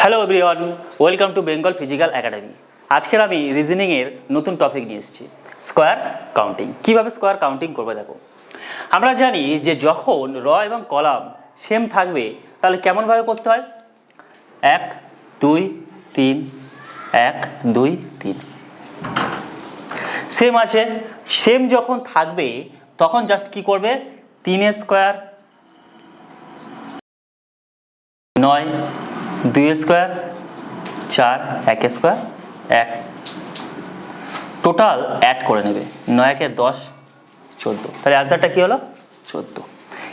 Hello everyone welcome to Bengal physical academy আজকের আমি রিজনিংয়ের নতুন টপিক নিয়ে এসেছি স্কোয়ার কাউন্টিং কীভাবে স্কোয়ার কাউন্টিং করবে দেখো? আমরা জানি যে যখন র এবং কলাম সেম থাকবে, তাহলে কেমনভাবে করতে হয়? এক, দুই, তিন, এক, দুই, তিন। সেম আছে সেম যখন থাকবে, তখন জাস্ট কি করবে? তিন স্কোয়ার নয় দুই স্কোয়ার, চার, এক স্কোয়ার, এক। টোটাল অ্যাড করে নেবে। নয় একে দশ, চোদ্দ। তাহলে অ্যান্সারটা কী হলো? চোদ্দ।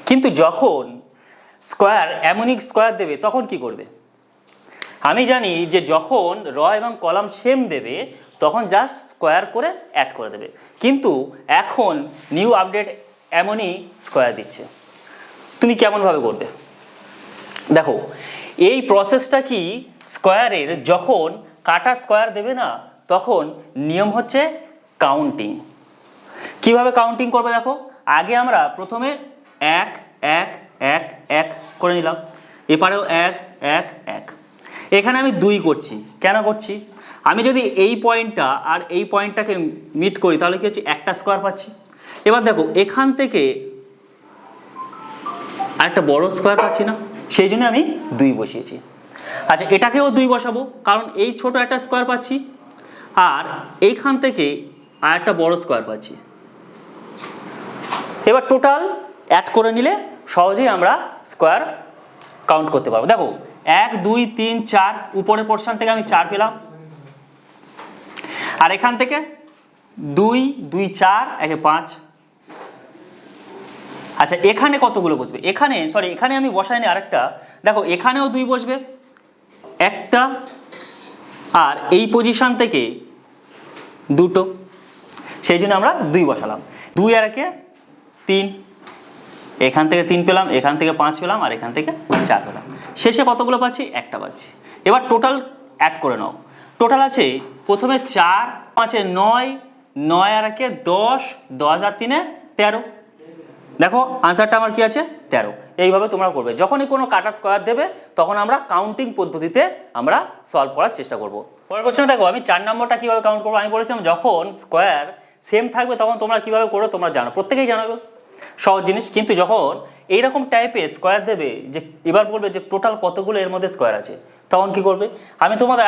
কিন্তু যখন স্কোয়ার এমনই স্কোয়ার দেবে, তখন কি করবে? আমি জানি যে যখন র এবং কলাম সেম দেবে, তখন জাস্ট স্কোয়ার করে অ্যাড করে দেবে। কিন্তু এখন নিউ আপডেট এমনই স্কোয়ার দিচ্ছে। তুমি কেমনভাবে করবে? দেখো এই প্রসেসটা কি স্কোয়ারের যখন কাটা স্কোয়ার দেবে না, তখন নিয়ম হচ্ছে কাউন্টিং কীভাবে কাউন্টিং করবে দেখো? আগে আমরা প্রথমে এক এক এক এক করে নিলাম। এপারেও এক এক এক। এখানে আমি দুই করছি। কেন করছি? আমি যদি এই পয়েন্টটা আর এই পয়েন্টটাকে মিট করি, তাহলে কি হচ্ছে? একটা স্কোয়ার পাচ্ছি। এবার দেখো, এখান থেকে একটা বড় স্কোয়ার পাচ্ছি না। সেই জন্য আমি দুই বসিয়েছি। আচ্ছা এটাকেও দুই বসাবো, কারণ এই ছোট একটা স্কোয়ার পাচ্ছি, আর এইখান থেকে আর একটা বড় স্কোয়ার পাচ্ছি। এবার টোটাল অ্যাড করে নিলে সহজেই আমরা স্কোয়ার কাউন্ট করতে পারব। দেখো, এক, দুই, তিন, চার উপরের পোর্শন থেকে আমি চার পেলাম। আর এখান থেকে দুই দুই, চার, একে পাঁচ আচ্ছা এখানে কতগুলো বসবে? এখানে সরি এখানে আমি বসাইনি আরেকটা। দেখো, এখানেও দুই বসবে, একটা, আর এই পজিশান থেকে দুটো। সেই জন্য আমরা দুই বসালাম। দুই আর একে তিন। এখান থেকে তিন পেলাম, এখান থেকে পাঁচ পেলাম, আর এখান থেকে চার পেলাম। শেষে কতগুলো পাচ্ছি? একটা পাচ্ছি। এবার টোটাল অ্যাড করে নাও। টোটাল আছে প্রথমে চার, পাঁচে নয় নয় আর একে দশ দশ আর তিনে তেরো। দেখো আনসারটা আমার কি আছে? তেরো। এইভাবে তোমরা করবে। যখনই কোনো কাটা স্কোয়ার দেবে, তখন আমরা কাউন্টিং পদ্ধতিতে আমরা সলভ করার চেষ্টা করব। পরের কোশ্চেনে দেখো, আমি চার নম্বরটা কীভাবে কাউন্ট করব? আমি বলেছিলাম, যখন স্কোয়ার সেম থাকবে, তখন তোমরা কীভাবে করো, তোমরা জানো। প্রত্যেকেই জানাবে সহজ জিনিস, কিন্তু যখন এইরকম টাইপের স্কোয়ার দেবে, যে এবার বলবে যে টোটাল কতগুলো এর মধ্যে স্কোয়ার আছে, তখন কি করবে? আমি তোমাদের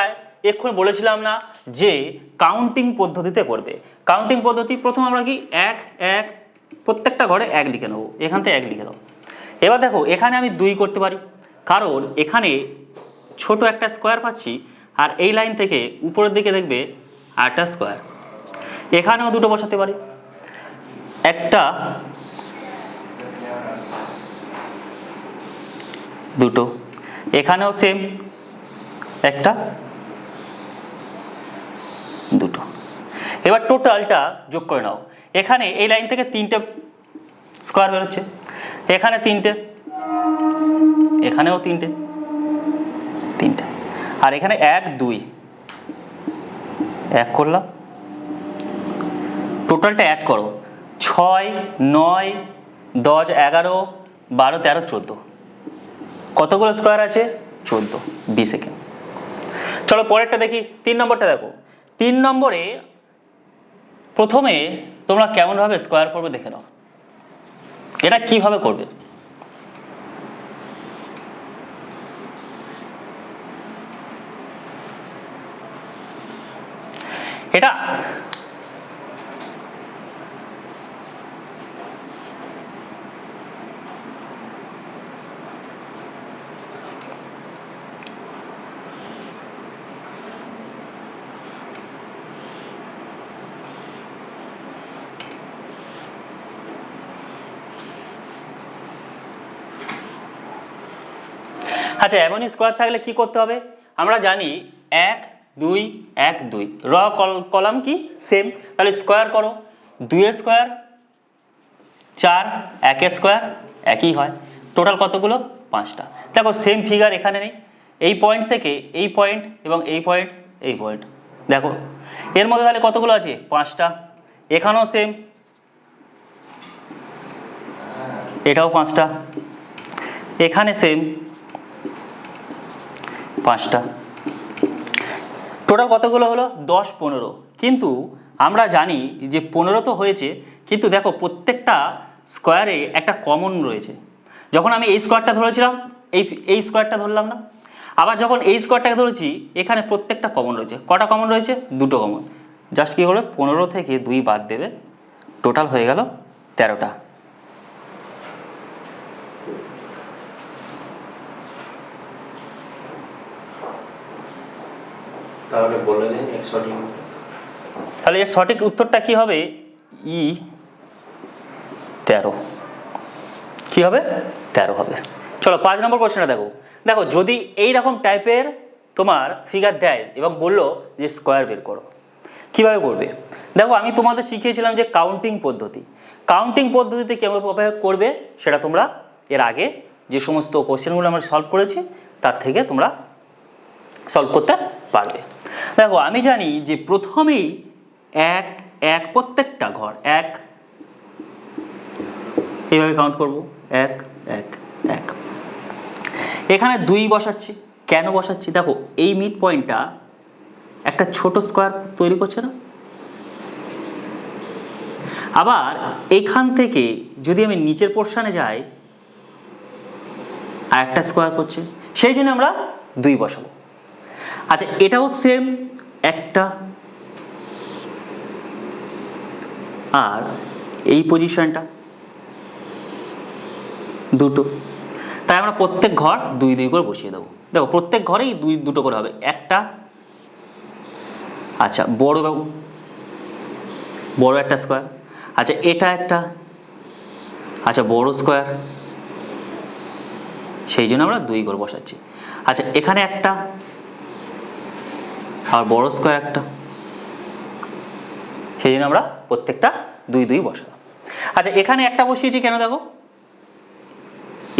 এক্ষুনি বলেছিলাম না যে কাউন্টিং পদ্ধতিতে করবে। কাউন্টিং পদ্ধতি, প্রথম আমরা কি? এক এক প্রত্যেকটা ঘরে এক লিখে নেব, এখান থেকে এক লিখে নেব। এবার দেখো, এখানে আমি দুই করতে পারি, কারণ এখানে ছোট একটা স্কোয়ার পাচ্ছি, আর এই লাইন থেকে উপরের দিকে দেখবে আটটা স্কোয়ার এখানেও দুটো বসাতে পারি। একটা, দুটো। এখানেও সেম একটা, দুটো। এবার টোটালটা যোগ করে নাও। এখানে এই লাইন থেকে তিনটে স্কোয়ার বেরোচ্ছে। এখানে তিনটে, এখানেও তিনটে তিনটে। আর এখানে এক, দুই। এক করলাম। টোটালটা অ্যাড করো। ছয়, নয়, দশ, এগারো, বারো, তেরো, চোদ্দ। কতগুলো স্কোয়ার আছে? চোদ্দ। বিশ সেকেন্ড চলো পরেরটা দেখি। তিন নম্বরটা দেখো। তিন নম্বরে প্রথমে তোমরা কেমনভাবে স্কোয়ার করবে দেখে নাও। এটা কীভাবে করবে? এটা আচ্ছা এমনই স্কোয়ার থাকলে কি করতে হবে? আমরা জানি এক, দুই এক, দুই। র কলাম কি? সেম তাহলে স্কোয়ার করো। দুইয়ের স্কোয়ার চার, একের স্কোয়ার একই হয়। টোটাল কতগুলো? পাঁচটা। দেখো সেম ফিগার এখানে নেই। এই পয়েন্ট থেকে এই পয়েন্ট এবং এই পয়েন্ট এই পয়েন্ট দেখো, এর মধ্যে তাহলে কতগুলো আছে? পাঁচটা। এখানেও সেম এটাও পাঁচটা। এখানে সেম পাঁচটা। টোটাল কতগুলো হলো? দশ, পনেরো। কিন্তু আমরা জানি যে পনেরো তো হয়েছে, কিন্তু দেখো প্রত্যেকটা স্কোয়ারে একটা কমন রয়েছে। যখন আমি এই স্কোয়ারটা ধরেছিলাম, এই এই স্কোয়ারটা ধরলাম না। আবার যখন এই স্কোয়ারটাকে ধরেছি, এখানে প্রত্যেকটা কমন রয়েছে। কটা কমন রয়েছে? দুটো কমন জাস্ট কী করবে পনেরো থেকে দুই বাদ দেবে। টোটাল হয়ে গেল তেরোটা। তাহলে বলে দিন এর সঠিক। তাহলে এর সঠিক উত্তরটা কি হবে? ই তেরো। কি হবে? তেরো হবে। চলো পাঁচ নম্বর কোশ্চেনটা দেখো। দেখো, যদি এই রকম টাইপের তোমার ফিগার দেয় এবং বলল যে স্কোয়ার বের করো, কীভাবে করবে? দেখো, আমি তোমাদের শিখিয়েছিলাম যে কাউন্টিং পদ্ধতি। কাউন্টিং পদ্ধতিতে কীভাবে করবে, সেটা তোমরা এর আগে যে সমস্ত কোশ্চেনগুলো আমরা সলভ করেছি, তার থেকে তোমরা সলভ করতে পারবে। দেখো, আমি জানি যে প্রথমেই এক এক প্রত্যেকটা ঘর, এক, এইভাবে কাউন্ট করব, এক এক এক। এখানে দুই বসাচ্ছি, কেন বসাচ্ছি? দেখো, এই মিড পয়েন্টটা একটা ছোট স্কোয়ার তৈরি করছে না? আবার এখান থেকে যদি আমি নিচের পোর্শানে যাই, আর একটা স্কোয়ার করছে, সেই জন্য আমরা দুই বসাবো। আচ্ছা এটাও সেম একটা। আর এই পজিশনটা দুটো। তাই আমরা প্রত্যেক ঘর দুই দুই করে বসিয়ে দেবো। দেখো, প্রত্যেক ঘরেই দুই দুটো করে হবে। একটা আচ্ছা বড় বাবু, বড় একটা স্কোয়ার আচ্ছা এটা একটা আচ্ছা বড় স্কোয়ার সেই জন্য আমরা দুই করে বসাচ্ছি। আচ্ছা এখানে একটা আর বড় স্কোয়ার একটা। সেই জন্য আমরা প্রত্যেকটা দুই দুই বসালাম। আচ্ছা এখানে একটা বসিয়েছি কেন দেখো?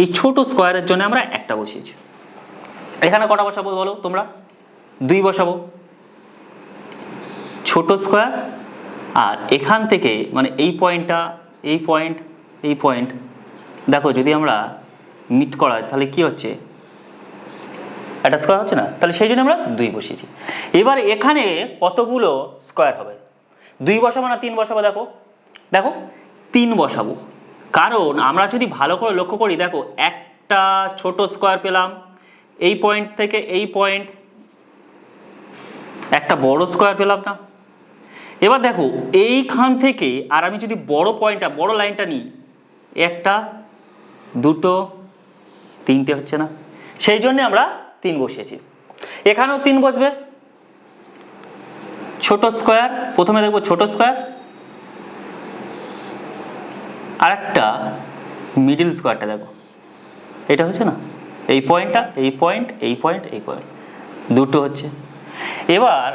এই ছোট স্কোয়ারের জন্য আমরা একটা বসিয়েছি। এখানে কটা বসাবো বলো তোমরা? দুই বসাবো। ছোট স্কোয়ার আর এখান থেকে মানে এই পয়েন্টটা এই পয়েন্ট এই পয়েন্ট দেখো, যদি আমরা মিট করাই, তাহলে কি হচ্ছে? একটা স্কোয়ার হচ্ছে না? তাহলে সেই জন্য আমরা দুই বসিয়েছি। এবার এখানে কতগুলো স্কোয়ার হবে? দুই বসাবো না তিন বসাবো? দেখো দেখো, তিন বসাবো। কারণ আমরা যদি ভালো করে লক্ষ্য করি, দেখো, একটা ছোট স্কোয়ার পেলাম, এই পয়েন্ট থেকে এই পয়েন্ট একটা বড় স্কোয়ার পেলাম না। এবার দেখো, এইখান থেকে, আর আমি যদি বড় পয়েন্টটা বড় লাইনটা নিই, একটা, দুটো, তিনটে হচ্ছে না। সেই জন্যে আমরা তিন বসিয়েছি। এখানেও তিন বসবে। ছোট স্কোয়ার, প্রথমে দেখব ছোট স্কোয়ার। আর একটা মিডিল স্কোয়ারটা দেখো। এটা হচ্ছে না? এই পয়েন্টটা, এই পয়েন্ট এই পয়েন্ট এই পয়েন্ট। দুটো হচ্ছে। এবার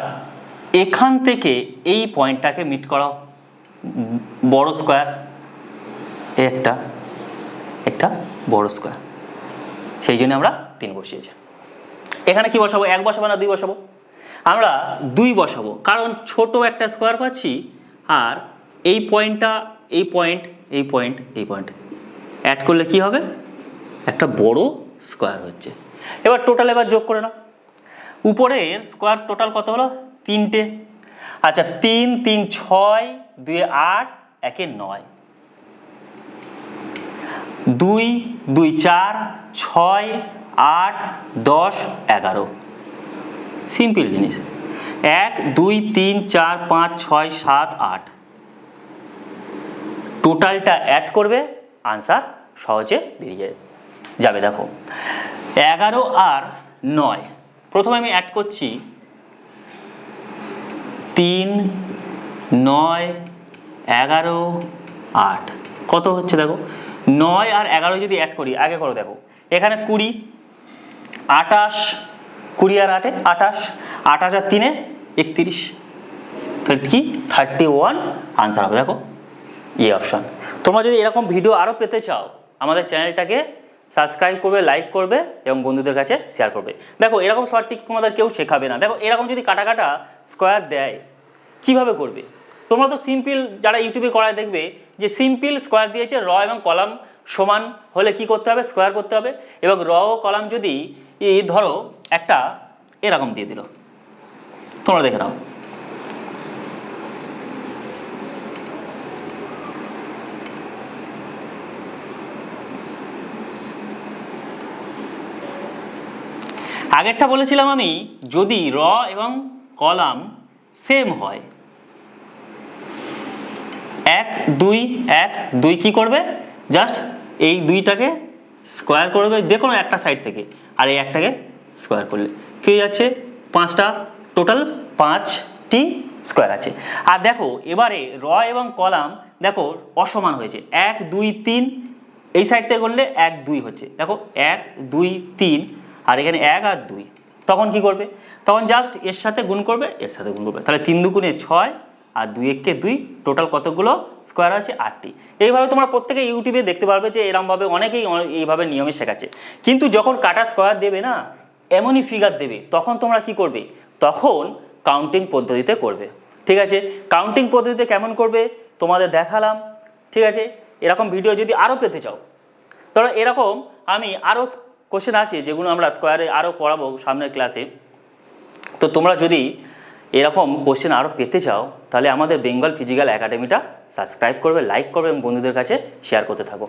এখান থেকে এই পয়েন্টটাকে মিট করাও। বড় স্কোয়ার, একটা একটা বড় স্কোয়ার। সেই জন্য আমরা তিন বসিয়েছি। এখানে কি বসাবো? এক বসাবো না দুই বসাবো? আমরা দুই বসাবো। কারণ ছোট একটা স্কোয়ার পাচ্ছি, আর এই পয়েন্টটা, এই পয়েন্ট এই পয়েন্ট এই পয়েন্ট। অ্যাড করলে কি হবে? একটা বড় স্কোয়ার হচ্ছে। এবার টোটাল এবার যোগ করে নাও। উপরের স্কোয়ার টোটাল কত হলো? তিনটে। আচ্ছা তিন তিন, ছয়, দুই, আট, একে নয়। দুই দুই, চার, ছয় আট, দশ, এগারো। সিম্পল জিনিস। এক, দুই, তিন, চার, পাঁচ, ছয়, সাত, আট। টোটালটা অ্যাড করবে আনসার সহজে বেরিয়ে যাবে। দেখো। এগারো আর নয়। প্রথমে আমি অ্যাড করছি তিন, নয়, এগারো, আট। কত হচ্ছে, দেখো? নয় আর এগারো যদি অ্যাড করি, আগে করো, দেখো। এখানে কুড়ি আটাশ কুড়ি আর আটে আটাশ আটাশ আর তিনে একত্রিশ। তাহলে কি? থার্টি ওয়ান আনসার হবে। দেখো, এই অপশান তোমরা যদি এরকম ভিডিও আরও পেতে চাও, আমাদের চ্যানেলটাকে সাবস্ক্রাইব করবে লাইক করবে এবং বন্ধুদের কাছে শেয়ার করবে। দেখো, এরকম শর্ট টিক্স তোমাদের কেউ শেখাবে না। দেখো, এরকম যদি কাটা কাটা স্কোয়ার দেয়, কীভাবে করবে? তোমরা তো সিম্পল যারা ইউটিউবে করায় দেখবে যে সিম্পল স্কোয়ার দিয়েছে র এবং কলাম সমান হলে কি করতে হবে? স্কোয়ার করতে হবে। এবং র ও কলাম যদি এই ধরো একটা এরকম দিয়ে দিল। তোমরা দেখে নাও। আগেরটা বলেছিলাম আমি, যদি র এবং কলাম সেম হয়, এক, দুই এক, দুই কি করবে? জাস্ট এই দুইটাকে স্কোয়ার করবে যে কোনো একটা সাইড থেকে। আর এই একটাকে স্কোয়ার করলে। কি হয়ে যাচ্ছে পাঁচটা। টোটাল পাঁচটি স্কোয়ার আছে। আর দেখো, এবারে র এবং কলাম দেখো অসমান হয়েছে। এক, দুই, তিন, এই সাইড থেকে করলে এক, দুই হচ্ছে। দেখো, এক, দুই, তিন, আর এখানে এক আর দুই। তখন কি করবে? তখন জাস্ট এর সাথে গুণ করবে, এর সাথে গুণ করবে। তাহলে তিন দুগুণে ছয় আর দুই এককে দুই টোটাল কতগুলো? স্কোয়ার আছে আটটি এইভাবে তোমরা প্রত্যেকে ইউটিউবে দেখতে পারবে যে এরমভাবে অনেকেই এইভাবে নিয়মে শেখাচ্ছে। কিন্তু যখন কাটা স্কোয়ার দেবে না, এমনই ফিগার দেবে, তখন তোমরা কি করবে? তখন কাউন্টিং পদ্ধতিতে করবে। ঠিক আছে? কাউন্টিং পদ্ধতিতে কেমন করবে? তোমাদের দেখালাম। ঠিক আছে? এরকম ভিডিও যদি আরও পেতে চাও। ধরো এরকম আমি আরও কোশ্চেন আছে যেগুলো আমরা স্কোয়ারে আরও পড়াবো সামনের ক্লাসে তো তোমরা যদি এরকম কোশ্চেন আরও পেতে চাও, তাহলে আমাদের বেঙ্গল ফিজিক্যাল একাডেমিটা সাবস্ক্রাইব করবে লাইক করবে এবং বন্ধুদের কাছে শেয়ার করতে থাকো।